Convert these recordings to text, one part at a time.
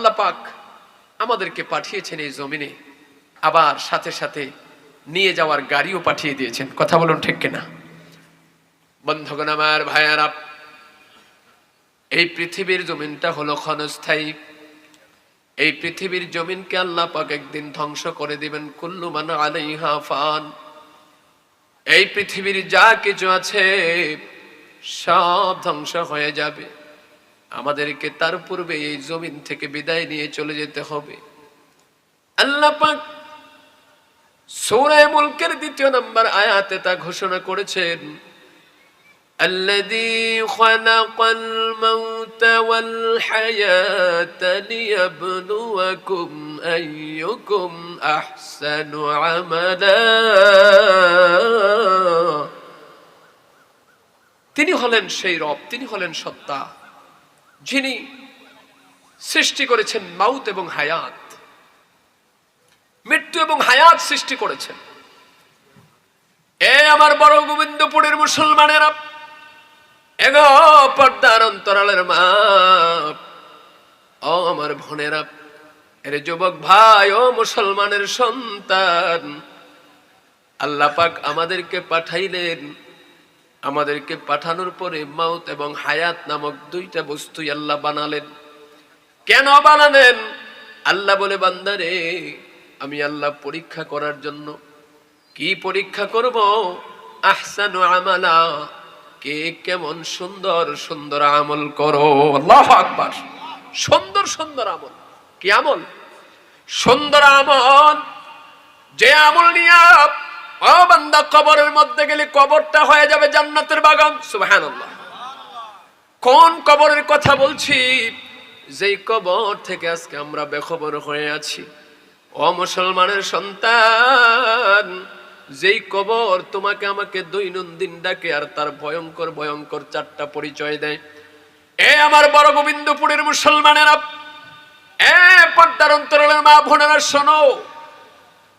আল্লাহ পাক আমাদেরকে পাঠিয়েছেন এই জমিনে। আবার সাথে সাথে নিয়ে যাওয়ার গাড়িও পাঠিয়ে দিয়েছেন। কথা বলুন ঠিক কিনা? বন্ধুগণ আমার ভাইয়ারা, এই পৃথিবীর জমিনটা হলো ক্ষণস্থায়ী। এই পৃথিবীর জমিনকে আল্লাহ পাক একদিন ধ্বংস করে দিবেন। কুল্লু মান আলাইহা ফান। এই পৃথিবীর যা কিছু আছে সব ধ্বংস হয়ে যাবে। আমাদেরকে তার পূর্বে এই জমিন থেকে বিদায় নিয়ে চলে যেতে হবে আল্লাহ পাক সূরা মুলকের দ্বিতীয় নম্বর আয়াতে তা ঘোষণা করেছেন الذي خلق الموت والحياة ليبلوكم أيكم أحسن عملا তিনি হলেন সেই রব তিনি হলেন সত্তা যিনি সৃষ্টি করেছেন মাউত এবং হায়াত। মৃত্যু এবং হায়াত সৃষ্টি করেছেন। এ আমার বড় গোবিন্দপুরের মুসলমানেরা এগো পর্দার অন্তরালের মা। ও আমার বোনেরা, এর যুবক ভাই ও মুসলমানের সন্তান, আল্লাহ পাক আমাদেরকে পাঠাইলেন আমাদেরকে পাঠানোর পরে মাউত এবং হায়াত নামক দুইটা বস্তুই আল্লাহ বানালেন। কেন বানালেন? আল্লাহ বলে, বান্দারে, আমি আল্লাহ পরীক্ষা করার জন্য। কি পরীক্ষা করব? আহসানু আমালা। কে কেমন সুন্দর সুন্দর আমল করো। আল্লাহ আকবার। সুন্দর সুন্দর আমল। কি আমল? সুন্দর আমল। যে আমল নিয়ে ও বান্দা, কবরের মধ্যে গেলে কবরটা হয়ে যাবে জান্নাতের বাগান। সুবহানাল্লাহ। কোন কবরের কথা বলছি? যেই কবর থেকে আজকে আমরা বেখবর হয়ে আছি। ও মুসলমানের সন্তান, যেই কবর তোমাকে আমাকে দৈনন্দিন ডাকে আর তার ভয়ঙ্কর ভয়ঙ্কর চারটা পরিচয় দেয়। এ আমার বড় গোবিন্দপুরের মুসলমানেরা, এ পর্দার অন্তরালের মা বোনেরা, শোনো,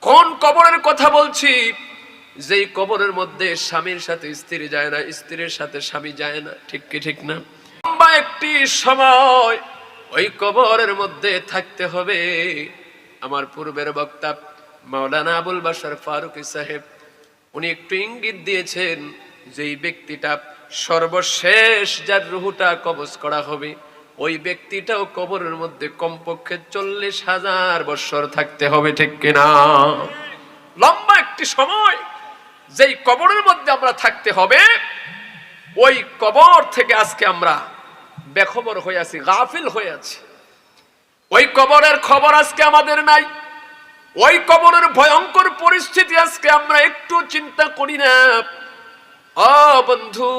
কোন কবরের কথা বলছি? যেই কবরের মধ্যে স্বামীর সাথে স্ত্রী যায় না, স্ত্রীর সাথে স্বামী যায় না, ঠিক কি ঠিক না? লম্বা একটি সময় ওই কবরের মধ্যে থাকতে হবে। আমার পূর্বের বক্তা মাওলানা আবুল বাসার ফারুকি সাহেব, উনি একটু ইঙ্গিত দিয়েছেন যেই ব্যক্তিটা সর্বশেষ যার রুহুটা কবজ করা হবে, ওই ব্যক্তিটাও কবরের মধ্যে কমপক্ষে চল্লিশ হাজার বৎসর থাকতে হবে, ঠিক কিনা? লম্বা একটি সময় যেই কবরের মধ্যে আমরা থাকতে হবে, ওই কবর থেকে আজকে আমরা বেখবর হয়ে আছি, গাফিল হয়ে আছি। ওই কবরের খবর আজকে আমাদের নাই। ওই কবরের ভয়ঙ্কর পরিস্থিতি আজকে আমরা একটু চিন্তা করি না। অ বন্ধু,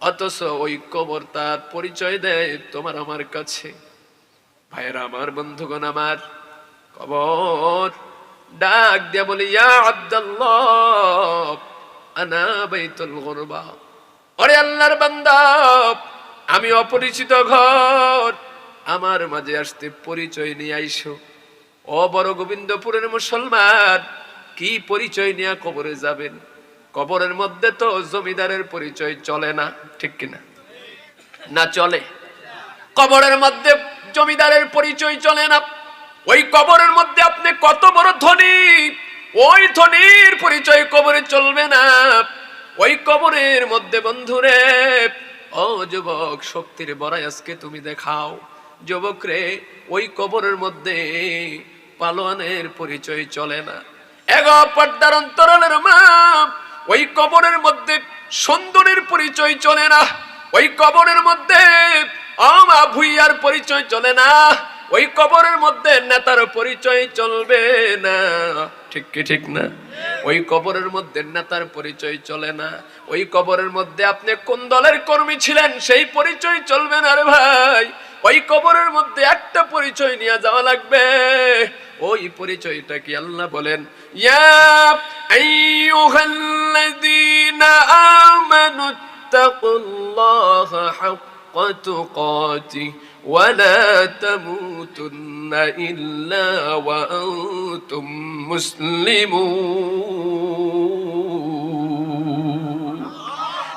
অথচ ওই কবর তার পরিচয় দেয় তোমার আমার কাছে। ভাইয়েরা, আমার বন্ধুগণ, আমার কবর। ডাক দিয়া বলি, ইয়া আব্দুল্লাহ, আনা বাইতুল গুরবা। ওরে আল্লাহর বান্দা, আমি অপরিচিত ঘর, আমার মাঝে আসতে পরিচয় নিয়ে আইসো। ও বড় গোবিন্দপুরের মুসলমান, কি পরিচয় নিয়ে কবরে যাবেন? কবরের মধ্যে তো জমিদারের পরিচয় চলে না, ঠিক কিনা? না চলে। কবরের মধ্যে জমিদারের পরিচয় চলে না ওই কবরের মধ্যে আপনি কত বড় ধনী? ওই ধনীর পরিচয় কবরে চলবে না। ওই কবরের মধ্যে বন্ধুরে, ও যুবক, শক্তির বড়াই আজকে তুমি দেখাও। যুবক রে, ওই কবরের মধ্যে পালোয়ানের পরিচয় চলে না। এগো পর্দার অন্তরালের মা, ওই কবরের মধ্যে সুন্দরের পরিচয় চলে না। ওই কবরের মধ্যে আমা ভুইয়ার পরিচয় চলে না। ওই কবরের মধ্যে নেতার পরিচয় চলবে না। ঠিক কি ঠিক না? ওই কবরের মধ্যে নেতার পরিচয় চলে না। ওই কবরের মধ্যে আপনি কোন দলের কর্মী ছিলেন সেই পরিচয় চলবে না রে ভাই। ওই কবরের মধ্যে একটা পরিচয় নিয়ে যাওয়া লাগবে। ওই পরিচয়টা কি আল্লাহ বলেন? ইয়া আইয়ুহাল্লাযীনা আমানু তাকুল্লাহা হাক্কা তুকাতিহি। ولا تموتن إلا وأنتم مسلمون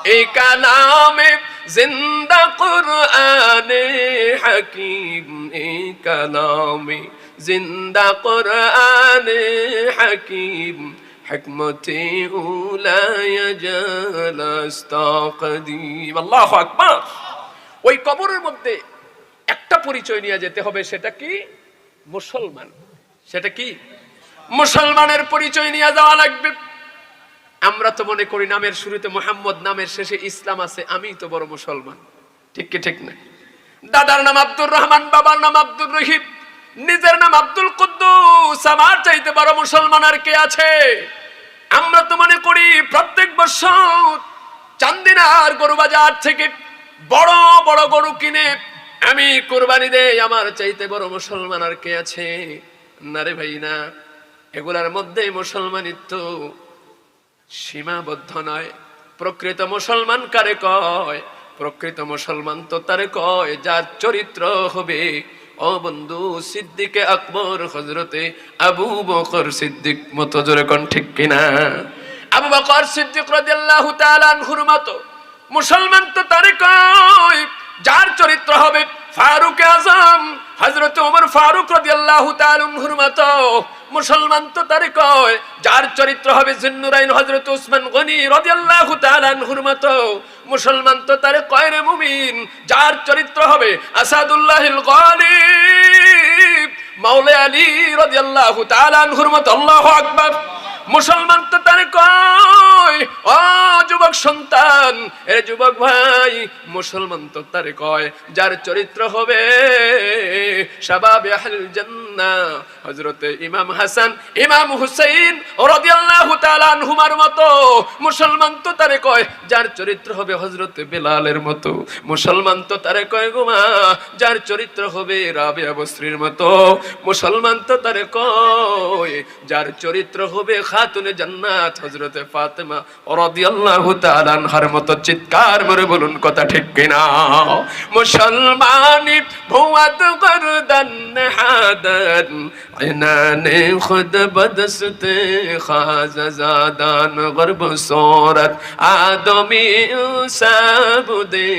এই কালামে জিন্দা কোরআনে হাকিম এ কালামে জিন্দা কোরআনে হাকিম حكمتي أولى يجال استقديم الله أكبر ওই কবরের মধ্যে একটা পরিচয় নিয়ে যেতে হবে, সেটা কি? মুসলমান। সেটা কি? মুসলমানের পরিচয় নিয়ে যাওয়া লাগবে। আমরা তো মনে করি নামের শুরুতে মোহাম্মদ, নামের শেষে ইসলাম আছে আমি তো বড় মুসলমান। ঠিক কি, ঠিক না? দাদার নাম আব্দুর রহমান, বাবার নাম আব্দুর রহিম, নিজের নাম আব্দুল কুদ্দুস। আমার চাইতে বড় মুসলমান আর কে আছে? আমরা তো মনে করি প্রত্যেক বছর চান্দিনার গরু বাজার থেকে বড় বড় গরু কিনে আমি কোরবানি দেই, আমার চাইতে বড় মুসলমান আর কে আছে? না রে ভাই না এগুলার মধ্যে মুসলমানিত্ব সীমাবদ্ধ নয়। প্রকৃত মুসলমান কারে কয়? প্রকৃত মুসলমান তো তারে কয়, যার চরিত্র হবে, ও বন্ধু সিদ্দিকে আকবর হজরতে আবু বকর সিদ্দিক। মতো জোরে কোন ঠিক কিনা? আবু বকর সিদ্দিক রাদিয়াল্লাহু তাআলা আনহুর মতো, মুসলমান তো তারে কয় যার চরিত্র হবে ফারুক আজম। হযরত ওমর ফারুক রাদিয়াল্লাহু তাআলা আনহুর মতো। মুসলমান তো তারে কয়, যার চরিত্র হবে জিন্নুরাইন হযরত উসমান গনি রাদিয়াল্লাহু তাআলা আনহুর মতো। মুসলমান তো তারে কয় রে মুমিন, যার চরিত্র হবে আসাদুল্লাহিল গালিব। মাওলা আলী রাদিয়াল্লাহু তাআলা আনহুর মতো। আল্লাহু আকবার। মুসলমান তো তার কয়, ও যুবক সন্তান, এ যুবক ভাই, মুসলমান তো তার কয়, যার চরিত্র হবে শাবাবে জান্নাহ হযরত ইমাম হাসান, ইমাম হুসাইন রাদিয়াল্লাহু তাআলা আনহুমার মতো। মুসলমান তো তারে কয়, যার চরিত্র হবে হযরত বেলালের মতো। মুসলমান তো তারে কয় যার চরিত্র হবে রাবিয়া বসরির মতো। মুসলমান তো তারে কয়, যার চরিত্র হবে খাতুনে জান্নাত। হযরতে ফাতেমা রাদিয়াল্লাহু তাআলা আনহার মতো চিৎকার মেরে বলুন, কথা ঠিক কিনা? মুসলমানি ভুয়াত গরদান হাদান ইনানে খুদ বদসতে খাজ জাদান গরব সূরত আদমি সাবুদে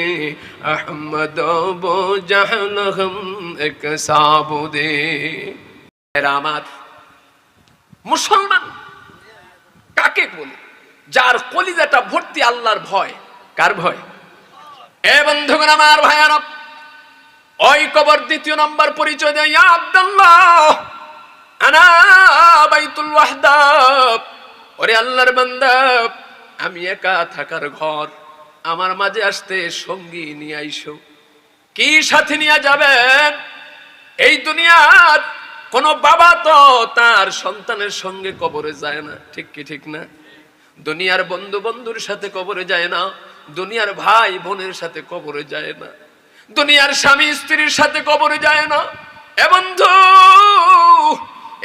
আহমদ বো জাহল হম এক সাবুদে রামাত মুসলমান কাকে বলে যার কলিজাটা ভর্তি আল্লাহর ভয় কার ভয় এ বন্ধুগণ আমার ভাইয়ারা ওই কবর দ্বিতীয় নম্বর পরিচয় দেয়, ইয়া আব্দুল্লাহ। বাইতুল ওরে আল্লাহর বান্দা, আমি একা থাকার ঘর, আমার মাঝে আসতে সঙ্গী নিয়ে আইসো। কি সাথে নিয়ে যাবেন? এই দুনিয়ার কোন বাবা তো তার সন্তানের সঙ্গে কবরে যায় না, ঠিক কি ঠিক না? দুনিয়ার বন্ধু বন্ধুর সাথে কবরে যায় না, দুনিয়ার ভাই বোনের সাথে কবরে যায় না। দুনিয়ার স্বামী স্ত্রীর সাথে কবরে যায় না। এ বন্ধু,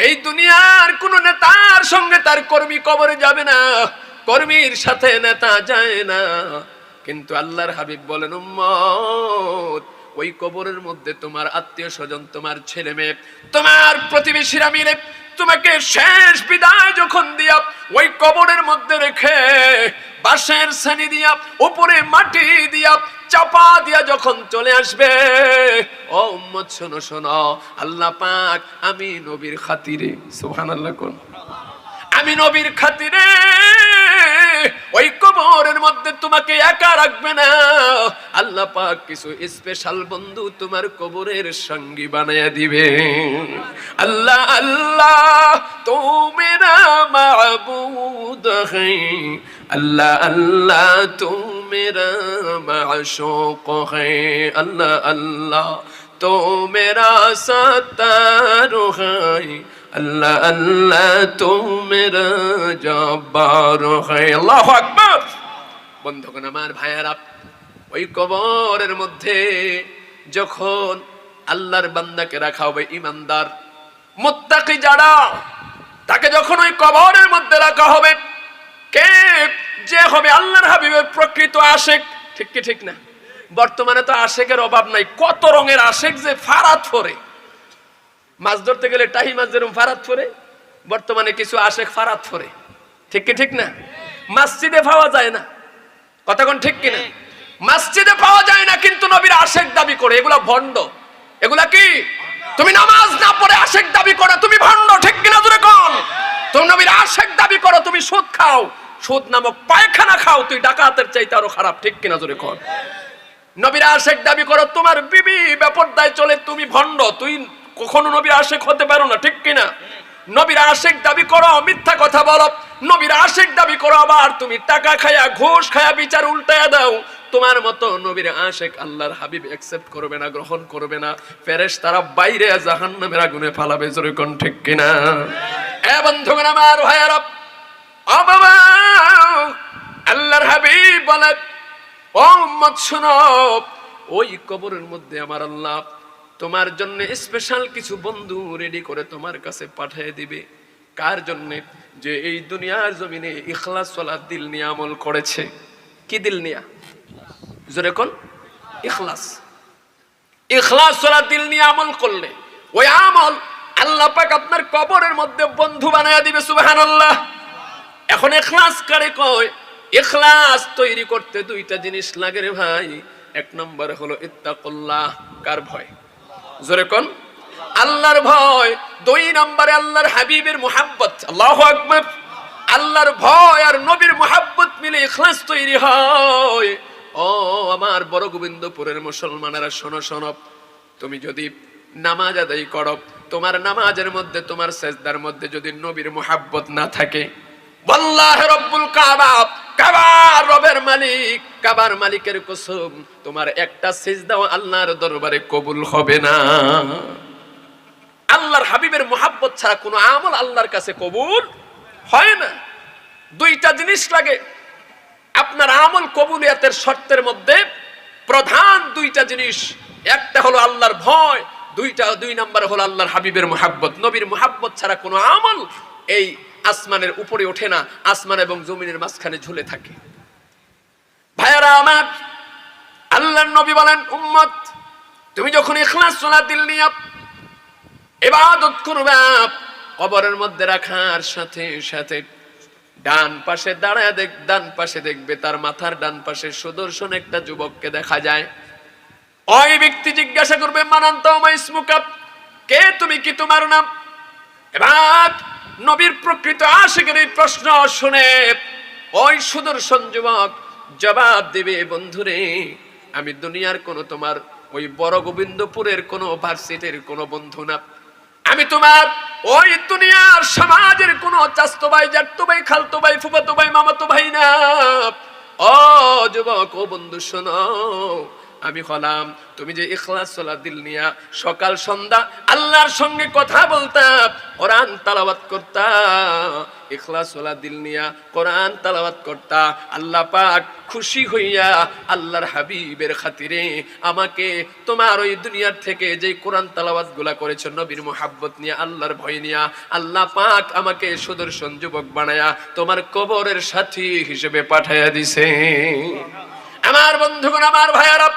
এই দুনিয়ার কোন নেতার সঙ্গে তার কর্মী কবরে যাবে না, কর্মীর সাথে নেতা যায় না। কিন্তু আল্লাহর হাবিব বলেন, উম্মত, ওই কবরের মধ্যে তোমার আত্মীয় স্বজন তোমার ছেলে মেয়ে তোমার প্রতিবেশীরা মিলে তোমাকে শেষ বিদায় যখন দিয়া ওই কবরের মধ্যে রেখে বাঁশের সানি দিয়া, উপরে মাটি দিয়া, চাপা দিয়া যখন চলে আসবে, ও উম্মত, শোনো শোনো, আল্লাহ পাক আমি নবীর খাতিরে, সুবহানাল্লাহ কোন? আমি নবীর খাতিরে ওই কবরের মধ্যে তোমাকে একা রাখবে না। আল্লাহ পাক কিছু স্পেশাল বন্ধু তোমার কবরের সঙ্গী বানায়া দিবে। আল্লাহ আল্লাহ তো মেরা মাবুদ হ্যাঁ আল্লাহ আল্লাহ তো মেরা মাশোক হ্যাঁ আল্লাহ আল্লাহ তো মেরা সতার হ্যাঁ আল্লাহ আল্লাহ তো মেরা জব্বার আল্লাহু আকবার। বন্ধুগণ, আমার ভাইয়ারা, ওই কবরের মধ্যে যখন আল্লাহর বান্দাকে রাখা হবে ইমানদার, মুত্তাকি যারা, তাকে যখন ওই কবরের মধ্যে রাখা হবে, কে যে হবে আল্লাহর হাবিবের প্রকৃত আশেক, ঠিক কি ঠিক না? বর্তমানে তো আশেকের অভাব নাই। কত রঙের আশেক যে ফারাত ফরে। মাছ ধরতে গেলে টাহি মাছ যেরকম ফারাত ফরে। বর্তমানে কিছু আশেক ফারাত ফরে। ঠিক কি ঠিক না? মাসজিদে পাওয়া যায় না। কতক্ষণ ঠিক কিনা মসজিদে পাওয়া যায় না, কিন্তু নবীর আশেক দাবি করে। এগুলা ভণ্ড। এগুলা কি? তুমি নামাজ না পড়ে আশেক দাবি করো, তুমি ভণ্ড। ঠিক কিনা দূরে কোন? তুমি নবীর আশেক দাবি করো, তুমি সুদ খাও। সুদ নামক পায়খানা খাও, তুই ডাকাতের চাইতে আরও খারাপ। ঠিক কিনা দূরে কোন? নবীর আশেক দাবি করো, তোমার বিবি বেপরদায় চলে, তুমি ভণ্ড। তুই কখনো নবীর আশেক হতে পারো না, ঠিক কিনা? নবীর আশেক দাবি করো, মিথ্যা কথা বলো। নবীর আশেক দাবি করো, আবার তুমি টাকা খায়া, ঘুষ খায়া, বিচার উল্টায়া দাও। তোমার মতো নবীর আশেক আল্লাহর হাবিব অ্যাকসেপ্ট করবে না, গ্রহণ করবে না। ফেরেশ তারা বাইরে জাহান্নামের আগুনে ফালাবে, জোরে কোন ঠিক কিনা? এ বন্ধুগণ আমার ভাইয়ারা, ও বাবা, আল্লাহর হাবিব বলে, ও উম্মত শোনো, ওই কবরের মধ্যে আমার আল্লাহ তোমার জন্য স্পেশাল কিছু বন্ধু রেডি করে তোমার কাছে পাঠিয়ে দিবে। কার জন্য? যে এই দুনিয়ার জমিনে ইখলাস চলা দিল নিয়ে আমল করেছে। কি দিল নিয়া? জোরে কোন? ইখলাস। ইখলাস চলা দিল নিয়ে আমল করলে ওই আমল আল্লাহ পাক আপনার কবরের মধ্যে বন্ধু বানায়া দিবে, সুবহানাল্লাহ। এখন এখলাস কারে কয়? এখলাস তৈরি করতে দুইটা জিনিস লাগে রে ভাই। এক নম্বর হলো ইত্তাকুল্লাহ, কার ভয়? জোরে কোন? আল্লাহর ভয়, দুই নম্বরে আল্লাহর হাবিবের আল্লাহু আকবার। আল্লাহর ভয় আর নবীর মুহাব্বত মিলে ইখলাস তৈরি হয়। ও আমার বড় গোবিন্দপুরের মুসলমানেরা, শোনো শোনো। তুমি যদি নামাজ আদায় করো, তোমার নামাজের মধ্যে, তোমার সেজদার মধ্যে যদি নবীর মুহাব্বত না থাকে বল্লাহ রব্বুল কাবা। কাবার রবের মালিক, কাবার মালিকের কসম। তোমার একটা সিজদাও আল্লাহর দরবারে কবুল হবে না। আল্লাহর হাবিবের মোহাব্বত ছাড়া কোনো আমল আল্লাহর কাছে কবুল হয় না। দুইটা জিনিস লাগে। আপনার আমল কবুলিয়াতের শর্তের মধ্যে প্রধান দুইটা জিনিস। একটা হলো আল্লাহর ভয়, দুইটা, দুই নাম্বার হলো আল্লাহর হাবিবের মোহাব্বত। নবীর মোহাব্বত ছাড়া কোনো আমল এই আসমানের উপরে ওঠে না, আসমান এবং জমিনের মাঝখানে ঝুলে থাকে। ভাইয়ারা আমার আল্লাহ নবী বলেন, উম্মত, তুমি যখন ইখলাস সোলা দিল নিয়ে ইবাদত করবা কবরের মধ্যে রাখার সাথে সাথে ডান পাশে দাঁড়ায় দেখ, ডান পাশে দেখবে তার মাথার ডান পাশে সুদর্শন একটা যুবককে দেখা যায়। ওই ব্যক্তি জিজ্ঞাসা করবে মানান্ত কে তুমি কি তোমার নাম? এবার নবীর প্রকৃত আশিকের এই প্রশ্ন শুনে ওই সুদর্শন যুবক জবাব দেবে, বন্ধুরে, আমি দুনিয়ার কোন তোমার ওই বড় গোবিন্দপুরের কোন ভার্সিটির কোন বন্ধু না। আমি তোমার ওই দুনিয়ার সমাজের কোন চাস্তো ভাই জাট্টো ভাই খালতো ভাই ফুফাতো ভাই মামাতো ভাই না। ও যুবক, ও বন্ধু, শোনো আমি হলাম, তুমি যে ইখলাস চলা দিল নিয়া সকাল সন্ধ্যা আল্লাহর সঙ্গে কথা বলতাম কোরআন তালাবাত করতা, ইখলাস চলা দিল নিয়া কোরআন তালাবাত করতা, আল্লাহ পাক খুশি হইয়া আল্লাহর হাবিবের খাতিরে আমাকে তোমার ওই দুনিয়ার থেকে যে কোরআন তালাবাতগুলা করেছ নবীর মোহাব্বত নিয়ে, আল্লাহর ভয় নিয়া, আল্লাহ পাক আমাকে সুদর্শন যুবক বানায়া তোমার কবরের সাথী হিসেবে পাঠাইয়া দিছে। আমার বন্ধুগণ, আমার ভাইয়ারা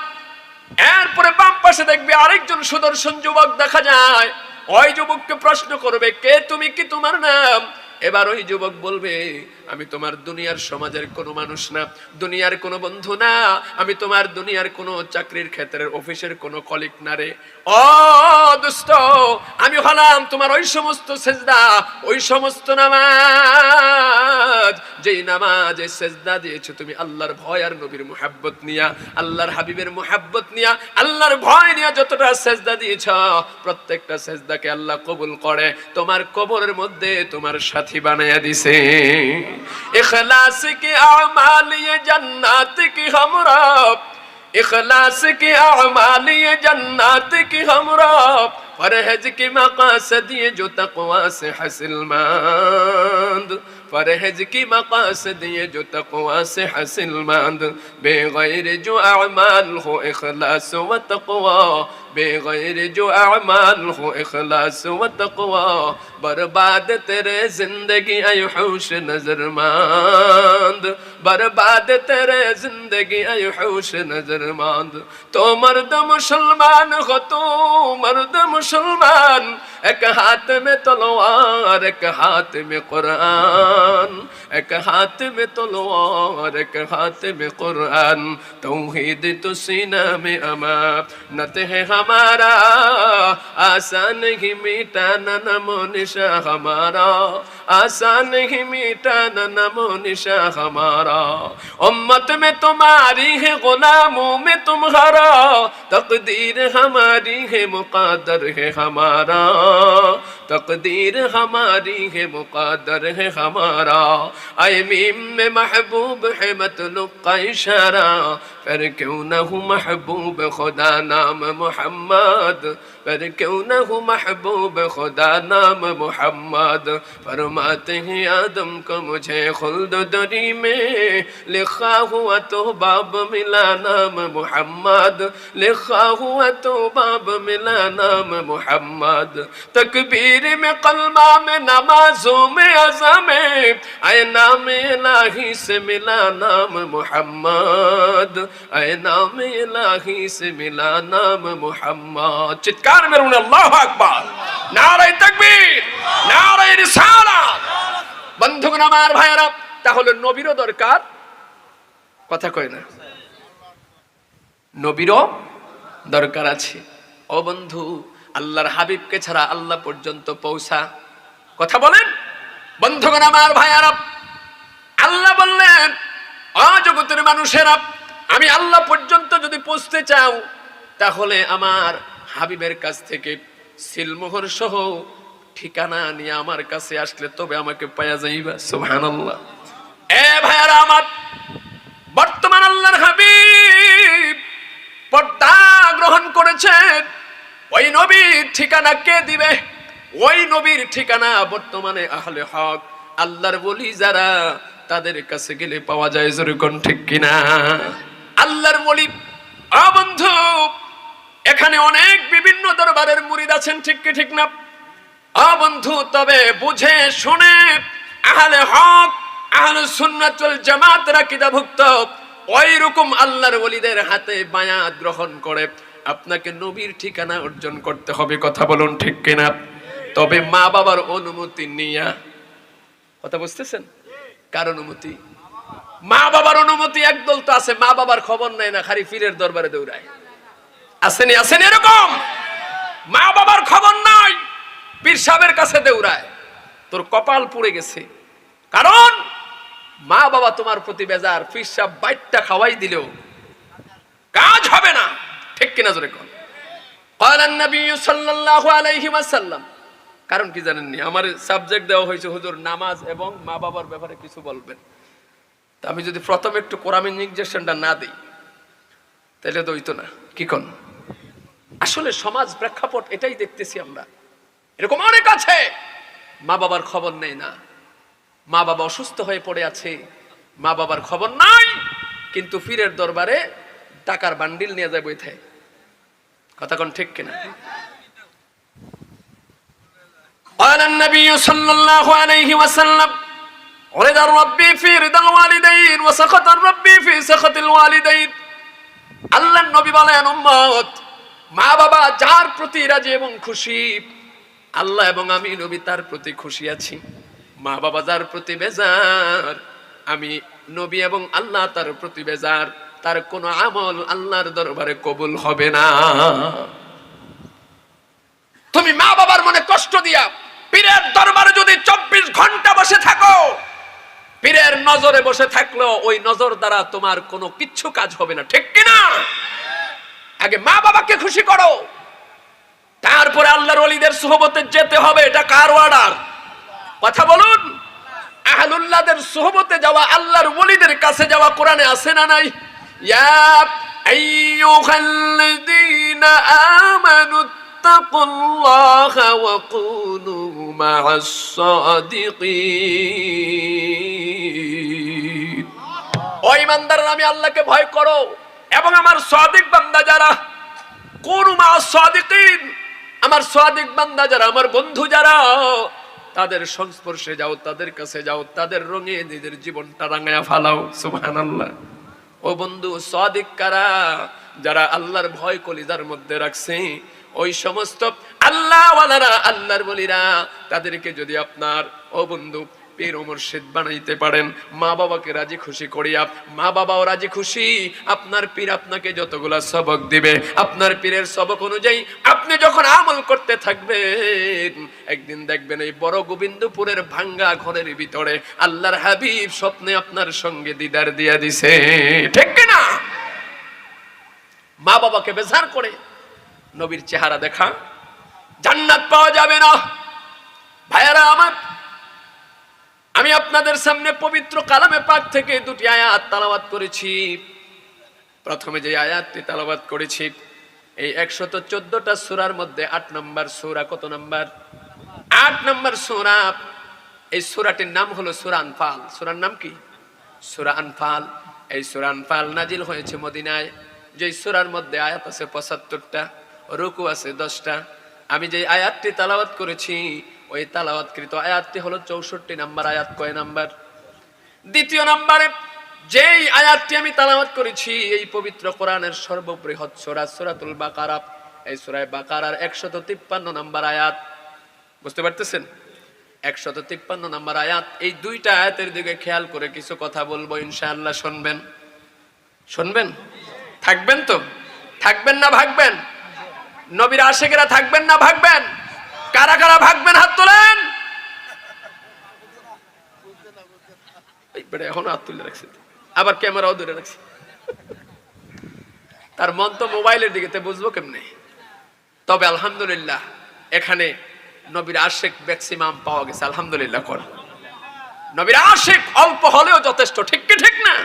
এরপরে বাম পাশে দেখবে আরেকজন সুদর্শন যুবক দেখা যায়। ওই যুবককে প্রশ্ন করবে, কে তুমি? কি তোমার নাম? এবার ওই যুবক বলবে, আমি তোমার দুনিয়ার সমাজের কোনো মানুষ না, দুনিয়ার কোনো বন্ধু না, আমি তোমার দুনিয়ার কোনো চাকরির ক্ষেত্রের অফিসের কোনো কলিক না রে। ও দুষ্ট, আমি হলাম তোমার ওই সমস্ত সেজদা, ওই সমস্ত নামাজ। যেই নামাজ সেজদা দিয়েছ তুমি আল্লাহর ভয় আর নবীর মুহাব্বত নিয়া, আল্লাহর হাবিবের মুহাব্বত নিয়া, আল্লাহর ভয় নিয়া যতটা সেজদা দিয়েছ, প্রত্যেকটা সেজদাকে আল্লাহ কবুল করে। তোমার কবরের মধ্যে তোমার সাথী সাথী বানাইয়া দিছে ইখলাস কি আমাল ইয়ে জান্নাত কি হামরা اخلاص کی اعمال یہ جنات کی ہمرا فرحج کی مقاصد یہ جو تقوا سے حاصل مند فرحج کی مقاصد یہ جو تقوا سے حاصل مند بے غیر جو اعمال ہو اخلاص و تقوا بغیر جو اعمال ہو اخلاص و تقوا برباد تیرے زندگی اے حوش نظر ماند برباد تیرے زندگی اے حوش نظر ماند تو مرد مسلمان ہو تو مرد مسلمان ایک ہاتھ میں تلوار ایک ہاتھ میں قرآن ایک ہاتھ میں تلوار ایک ہاتھ میں قرآن توحید تو سینہ میں اما نت ہے ہم हमारा आसान ही मिटाना नमो निशा हमारा आसान ही मिटाना नमो निशा हमारा उम्मत में तुम्हारी है गुलामों में तुम्हारा तकदीर हमारी है मुकादर है हमारा तकदीर हमारी है मुकादर है हमारा आए मीम में महबूब है मतलब का इशारा फिर क्यों न हूँ महबूब खुदा नाम मोहम्मद फिर क्यों न हूँ महबूब खुदा नाम मोहम्मद उम्मत है आदम को मुझे खुल्द दरी में लिखा हुआ तो बाब मिला नाम मोहम्मद लिखा हुआ तो बाब मिला नाम मोहम्मद तकबीर में कलमा में नमाजों में अजम आए नाम लाही से मिला नाम मोहम्मद आए नाम लाही से मिला नाम मोहम्मद चित्कार में अल्लाह अकबर नारे तकबीर বন্ধুগণ আমার ভাইয়েরা, তাহলে নবীরও দরকার? কথা কয় না। নবীরও দরকার আছে। ও বন্ধু, আল্লাহর হাবিবকে ছাড়া আল্লাহ পর্যন্ত পৌঁছা। কথা বলেন? বন্ধুগণ আমার ভাইয়ারা, আল্লাহ বললেন অজগতের মানুষেরা, আমি আল্লাহ পর্যন্ত যদি পৌঁছতে চাও, তাহলে আমার হাবিবের কাছ থেকে সিলমোহর সহ ঠিকানা নিয়ে আমার কাছে আসলে তবে আমাকে পাওয়া যাইবা, সুবহানাল্লাহ। এ ভাইয়ারা আমার বর্তমান আল্লাহর হাবিব পর্দা গ্রহণ করেছেন ওই নবীর ঠিকানা কে দিবে? ওই নবীর ঠিকানা বর্তমানে আহলে হক, আল্লাহর বলি যারা, তাদের কাছে গেলে পাওয়া যায় যেরকম ঠিক কিনা? আল্লাহর বলি আ বন্ধু, এখানে অনেক বিভিন্ন দরবারের মুরিদ আছেন, ঠিক কি ঠিক না? বন্ধু, তবে বুঝে শুনে আহলে হক, আহলে সুন্নাতুল জামাতরা কিতাবভুক্ত। ওই রকম আল্লাহর ওলিদের হাতে বায়াত গ্রহণ করে আপনাকে নবীর ঠিকানা অর্জন করতে হবে, কথা বলুন ঠিক কিনা? তবে মা বাবার অনুমতি নিয়া। কথা বুঝতেছেন? কার অনুমতি? মা বাবার অনুমতি একদল তো আছে মা বাবার খবর নেয় না, খালি ফিরের দরবারে দৌড়ায়। আসেনি আসেনি এরকম? মা বাবার খবর নাই। পীর সাহেবের কাছে দৌড়ায় তোর কপাল পুড়ে গেছে কারণ মা বাবা তোমার প্রতি বেজার পীর সাহেব বাইটটা খাওয়াই দিলেও কাজ হবে না ঠিক কিনা জোরে কোন قال النبي صلى الله عليه وسلم কারণ কি জানেননি আমার সাবজেক্ট দেওয়া হয়েছে হুজুর নামাজ এবং মা বাবার ব্যাপারে কিছু বলবেন তা আমি যদি প্রথম একটু কোরআমিক ইঞ্জেকশনটা না দিই তাহলে তো হইতো না কি কোন আসলে সমাজ প্রেক্ষাপট এটাই দেখতেছি আমরা এরকম অনেক আছে মা বাবার খবর নেই না মা বাবা অসুস্থ হয়ে পড়ে আছে মা বাবার খবর নাই কিন্তু পীরের দরবারে টাকার বান্ডিল নিয়ে যায় বইতে কথা কোন ঠিক কিনা قال النبي صلى الله عليه وسلم رضا الرب في رضا الوالدين وسخط الرب في سخط الوالدين আল্লাহ নবী বলেন উম্মত মা বাবা যার প্রতি রাজি এবং খুশি আল্লাহ এবং আমি নবী তার প্রতি খুশি আছি। মা বাবা যার প্রতি বেজার, আমি নবী এবং আল্লাহ তার প্রতি বেজার, তার কোনো আমল আল্লাহর দরবারে কবুল হবে না। তুমি মা বাবার মনে কষ্ট দিয়া পীরের দরবারে যদি চব্বিশ ঘণ্টা বসে থাকো, পীরের নজরে বসে থাকলেও ওই নজর দ্বারা তোমার কোনো কিচ্ছু কাজ হবে না। ঠিক কিনা? আগে মা বাবাকে খুশি করো। তারপরে আল্লাহর ওলিদের সোহবতে যেতে হবে, এটা কার অর্ডার কথা বলুন। আহলুল্লাহদের সোহবতে যাওয়া, আল্লাহর ওলিদের কাছে যাওয়া কোরআনে আছে না নাই? ইয়া আইয়ুহাল্লাযীনা আমানু তাকুল্লাহা ওয়া কুনু মা'আস সাদিকিন। ও ইমানদাররা আমি আল্লাহকে ভয় করো। এবং আমার সাদিক বান্দা যারা কোন মা সাদিকিন আমার সাদিক বান্দা যারা, আমার বন্ধু যারা, তাদের সংস্পর্শে যাও, তাদের কাছে যাও, তাদের রঙে নিজের জীবনটা রাঙায় ফালাও, সুবহানাল্লাহ। ও বন্ধু সাদিক কারা? যারা আল্লাহর ভয় কলিজার মধ্যে রাখছে, ওই সমস্ত আল্লাহ আল্লাহর বলিরা, তাদেরকে যদি আপনার, ও বন্ধু পীর ও মুর্শিদ বানাইতে পারেন। মা বাবাকে রাজি খুশি করিয়া, মা বাবাও রাজি খুশি। আপনার পীর আপনাকে যতগুলা সবক দিবে, আপনার পীরের সবক অনুযায়ী আপনি যখন আমল করতে থাকবেন, একদিন দেখবেন এই বড় গোবিন্দপুরের ভাঙ্গা ঘরের ভিতরে আল্লাহর হাবিব স্বপ্নে আপনার সঙ্গে দিদার দিয়া দিছে। ঠিক না? মা বাবাকে বেজার করে নবীর চেহারা দেখা। জান্নাত পাওয়া যাবে না। ভাইয়ারা আমার আমি আপনাদের সামনে পবিত্র কালামে পাক থেকে দুটি আয়াত তালাবাত করেছি। প্রথমে যে আয়াতটি তালাবাত করেছি, এই একশত চোদ্দটা সুরার মধ্যে আট নম্বর সুরা কত নম্বর? আট নম্বর সুরা, এই সুরাটির নাম হলো সুরা আনফাল। সুরার নাম কি? সুরা আনফাল। এই সুরা আনফাল নাজিল হয়েছে মদিনায়। যে সুরার মধ্যে আয়াত আছে পঁচাত্তরটা, রুকু আছে দশটা। আমি যে আয়াতটি তালাবাত করেছি ওই তালাওয়াতকৃত আয়াতটি হলো চৌষট্টি নাম্বার আয়াত, কয় নাম্বার? দ্বিতীয় নাম্বারে, যেই আয়াতটি আমি তালাওয়াত করেছি, এই পবিত্র কোরআনের সর্ববৃহৎ সূরা, সূরাতুল বাকারা। এই সূরায় বাকারার একশত তিপ্পান্ন নাম্বার আয়াত। বুঝতে পারতেছেন? একশত তিপ্পান্ন নাম্বার আয়াত, এই দুইটা আয়াতের দিকে খেয়াল করে কিছু কথা বলব, ইনশাআল্লাহ শুনবেন। শুনবেন? থাকবেন তো? থাকবেন না, ভাগবেন? নবীর আশেকেরা থাকবেন না, ভাগবেন? কারা কারা ভাগবেন হাত তোলেন? এখনও হাত তুলে রাখছে। আবার ক্যামেরাও ধরে রাখছে। তার মন তো মোবাইলের দিকে বুঝব কেমনে? তবে আলহামদুলিল্লাহ, এখানে নবীর আশেক ম্যাক্সিমাম পাওয়া গেছে, আলহামদুলিল্লাহ কর। নবীর আশেক অল্প হলেও যথেষ্ট, ঠিক কি ঠিক না?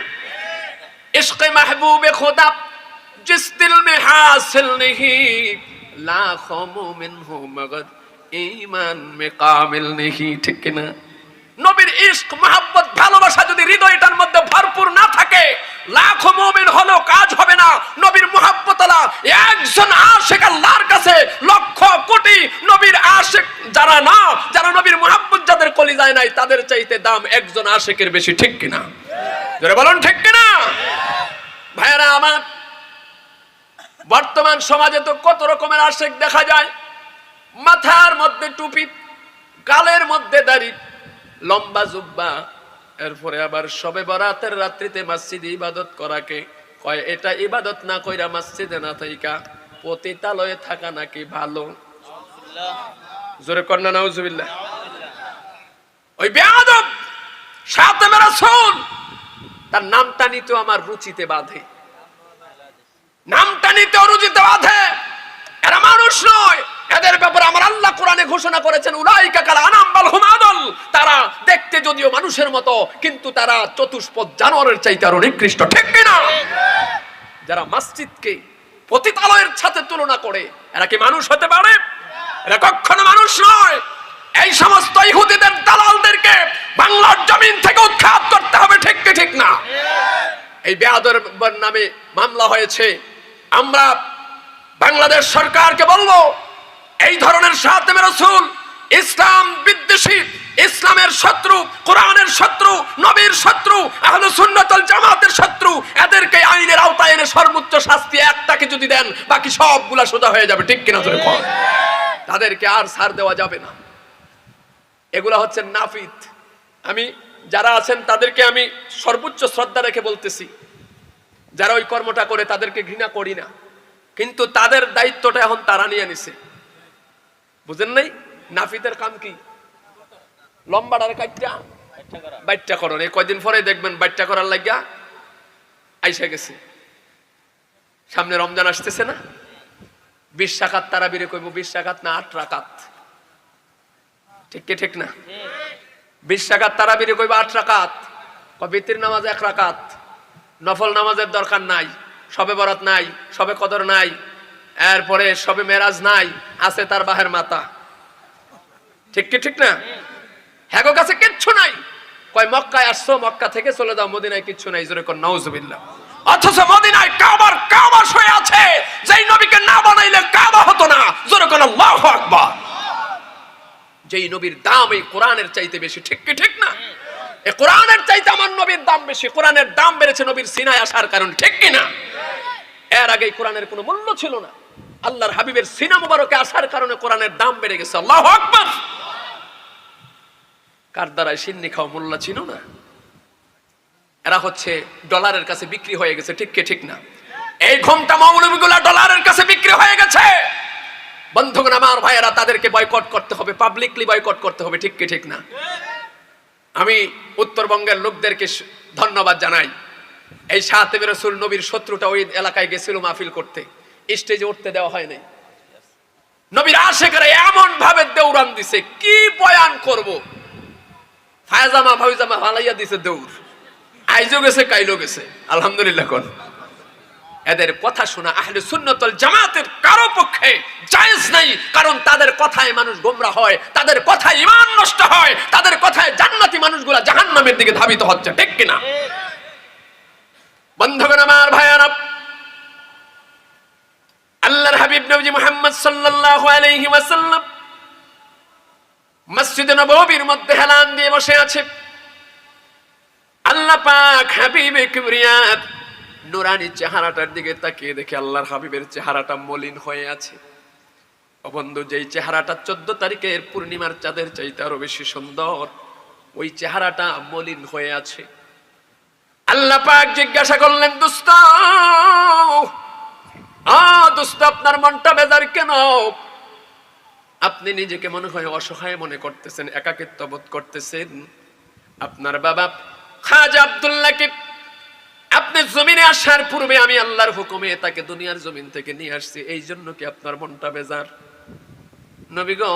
ইশকে মাহবুবে খোদা, জিস দিল মে হাসিল নেহি, লাখো মুমিন হু মগদ। ইমান মে কামিল নেহি, ঠিক কিনা? নবীর ইশক, মহাব্বত, ভালোবাসা যদি হৃদয়টার মধ্যে ভরপুর না থাকে, লাখো মুমিন হলেও কাজ হবে না। নবীর মহাব্বত একজন আশেক আল্লাহর কাছে লক্ষ কোটি নবীর আশেক যারা না, যারা নবীর মহাব্বত যাদের কলিজায় নাই, তাদের চাইতে দাম একজন আশেকের বেশি, ঠিক কিনা? যারা বলুন, ঠিক কিনা? ভাইয়েরা, আমার বর্তমান সমাজে তো কত রকমের আশেক দেখা যায়। মাথার মধ্যে টুপি, গালের মধ্যে দাড়ি, লম্বা জুব্বা। এরপরে আবার সবে বরাতের রাত্রিতে মসজিদে ইবাদত করাকে কয়, এটা ইবাদত না কইরা মসজিদে না থাইকা, পতিতালয়ে থাকা নাকি ভালো? জোরে কন্যা, নাউজুবিল্লাহ। ওই সাথে তার নামটা নিতে আমার রুচিতে বাঁধে। নামটা নিতে অরুচিতে বাঁধে। এরা মানুষ নয়, এদের ব্যাপারে আমার আল্লাহ কোরআনে ঘোষণা করেছেন, উলাইকা কাল আনাম্বাল হুমাদল। তারা দেখতে যদিও মানুষের মতো, কিন্তু তারা চতুষ্পদ জানোয়ারের চাইতে আরও নিকৃষ্ট, ঠিক না যারা মসজিদকে পতিতালয়ের সাথে তুলনা করে, এরা কি মানুষ হতে পারে? এরা কখনো মানুষ নয়। এই সমস্ত ইহুদিদের দালালদেরকে বাংলার জমিন থেকে উৎখাত করতে হবে, ঠিক কি, ঠিক না? এই বেয়াদর নামে মামলা হয়েছে। আমরা বাংলাদেশ সরকারকে বলব এই ধরনের সাতেমে রসুল, ইসলাম বিদ্বেষী, ইসলামের শত্রু, কোরআনের শত্রু, নবীর শত্রু, আহলে সুন্নাতুল জামাতের শত্রু, এদেরকে আইনের আওতায় এনে সর্বোচ্চ শাস্তি একটাকে যদি দেন, বাকি সবগুলা সোজা হয়ে যাবে, ঠিক কিনা ধরে কর তাদেরকে আর ছাড় দেওয়া যাবে না। এগুলা হচ্ছে নাফিত। আমি, যারা আছেন, তাদেরকে আমি সর্বোচ্চ শ্রদ্ধা রেখে বলতেছি। যারা ওই কর্মটা করে, তাদেরকে ঘৃণা করি না। কিন্তু তাদের দায়িত্বটা এখন তারা নিয়ে নিছে। বুঝেন নাই? নাফিদের কাম কি? লম্বাটার কাটটা বাইটটা করো এই কয়দিন পরে দেখবেন বাইটটা করার লাগিয়া আইসা গেছে। সামনে রমজান আসতেছে না? বিশ টাকাত তারা বিরে কইব, বিশ টাকাত না আট রাকাত? ঠিক কি ঠিক না? বিশ টাকাত তারা বিরে কইব, আট রাকাত। কবিতির নামাজ এক রাকাত? নফল নামাজের দরকার নাই। সবে বরাত নাই, সবে কদর নাই। এরপরে সবে মেরাজ নাই, আছে তার বাহের মাতা। ঠিক কি ঠিক না? হ্যাগো কাছে কিচ্ছু নাই। কয়, মক্কায় আসছো, মক্কা থেকে চলে যাও, মদিনায় কিচ্ছু নাই, জোরে কর, নাউজুবিল্লাহ। অথচ মদিনায় কাবার কাবা শুয়ে আছে, যেই নবীকে না বানাইলে কাবা হতো না, জোরে কর, আল্লাহু আকবার। যেই নবীর দাম এই কোরআনের চাইতে বেশি, ঠিক কি ঠিক না? এই কোরআনের চাইতে আমার নবীর দাম বেশি, কোরআনের দাম বেড়েছে নবীর সিনায় আসার কারণ, ঠিক কি না? এর আগে কোরআনের কোনো মূল্য ছিল না। আল্লাহর হাবিবের সিনা মুবারকে আসার কারণে কোরআনের দাম বেড়ে গেছে। আল্লাহ আকবার। কার দ্বারায় সিন্নি খাওয়া মোল্লা ছিল না? এরা হচ্ছে ডলারের কাছে বিক্রি হয়ে গেছে, ঠিক কি, ঠিক না? এই ঘুমটা মৌলবীগুলা ডলারের কাছে বিক্রি হয়ে গেছে। বন্ধুগণ, আমার ভাইয়েরা, তাদেরকে বয়কট করতে হবে পাবলিকলি বয়কট করতে হবে, ঠিক কি, ঠিক না? আমি উত্তরবঙ্গের লোকদেরকে ধন্যবাদ জানাই। এই সাহেবের রসুল নবীর শত্রুটা ওই এলাকায় গেছিল মাহফিল করতে। স্টেজে উঠতে দেওয়া হয় নাই। নবীর আশেখারে এমন ভাবে দৌড়ান দিছে, কি বয়ান করব? ফায়জামা ভাইজামা ভালাইয়া দিছে দৌড়। আইজও গেছে কাইলো গেছে। আলহামদুলিল্লাহ কোন। এদের কথা শোনা আহলে সুন্নতল জামাতের কারও পক্ষে জায়েজ নাই, কারণ তাদের কথায় মানুষ গোমরা হয়, তাদের কথায় ইমান নষ্ট হয়, তাদের কথায় জান্নাতি মানুষগুলা জাহান্নামের দিকে ধাবিত হচ্ছে, ঠিক কিনা? বন্ধুগণ আমার ভাইয়ারা আল্লাহর হাবিব নবী মুহাম্মদ সাল্লাল্লাহু আলাইহি ওয়াসাল্লাম মসজিদে নববীর মধ্যে হেলান দিয়ে বসে আছে। আল্লাহ পাক হাবিবে কিবরিয়াত নুরানি চেহারাটার দিকে তাকিয়ে দেখে আল্লাহর হাবিবের চেহারাটা মলিন হয়ে আছে। ও বন্ধু, যেই চেহারাটা চোদ্দ তারিখের পূর্ণিমার চাঁদের চাইতে আরও বেশি সুন্দর, ওই চেহারাটা মলিন হয়ে আছে। আল্লাহ পাক জিজ্ঞাসা করলেন, দুস্ত আপনার মনটা বেজার কেন? আপনি নিজেকে মনে হয় অসহায় মনে করতেছেন, একাকিত্ব বোধ করতেছেন। আপনার বাবা খাজা আব্দুল্লাহকে আপনি জমিনে আসার পূর্বে আমি আল্লাহর হুকুমে তাকে দুনিয়ার জমিন থেকে নিয়ে আসছি, এই জন্য কি আপনার মনটা বেজার? নবী গো,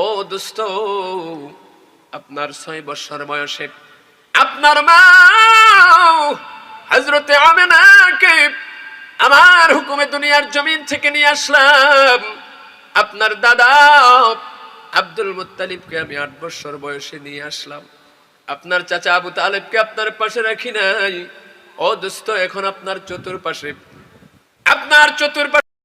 ও দুস্থ আপনার ছয় বছর বয়সে আপনার মা হজরতে আমেনাকে আমার হুকুমে দুনিয়ার জমিন থেকে নিয়ে আসলাম। আপনার দাদা আব্দুল মুতালিবকে আমি আট বছর বয়সে নিয়ে আসলাম। আপনার চাচা আবু তালেবকে আপনার পাশে রাখি নাই। ও দোস্ত, এখন আপনার চতুর্পাশে। আপনার চতুর্পাশে